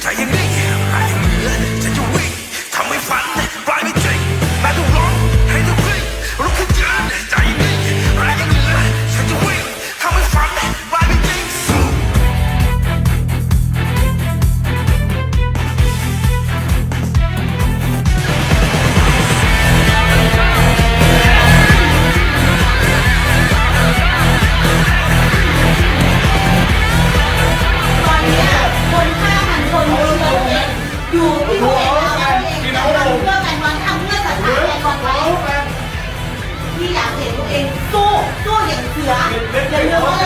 trying to อยู่ที่ตัวเองนะคะเองทำเพื่อแฟนบอลทำเพื่อสถาบันแฟอลเราที่อยากเห็นตัวเองสู้สู้อย่างเสืออย่าลืมว